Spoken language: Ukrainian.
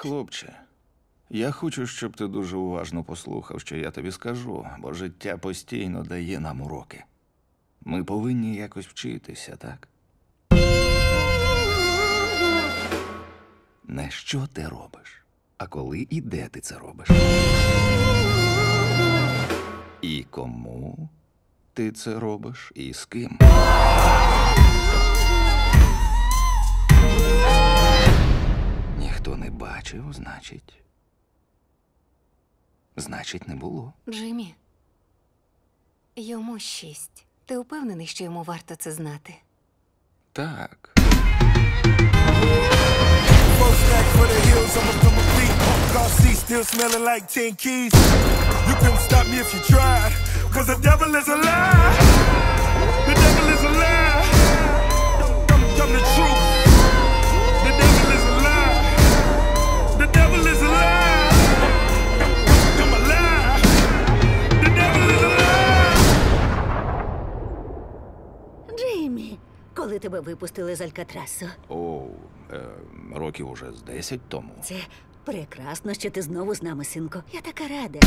Хлопче, я хочу, щоб ти дуже уважно послухав, що я тобі скажу, бо життя постійно дає нам уроки. Ми повинні якось вчитися, так? Не що ти робиш, а коли і де ти це робиш. І кому ти це робиш, і з ким. Ніхто не бачив, значить. Значить, не було. Джиммі, йому шість. Ти впевнений, що йому варто це знати? Так. Four stack for the hills, I'ma come a beat. Car seat still smelling like 10 keys. You couldn't stop me if you tried. Cause the devil is a Джеймі, коли тебе випустили з Алькатрасу, О, е, років уже з 10 тому. це прекрасно, що ти знову з нами, синку. Я така рада.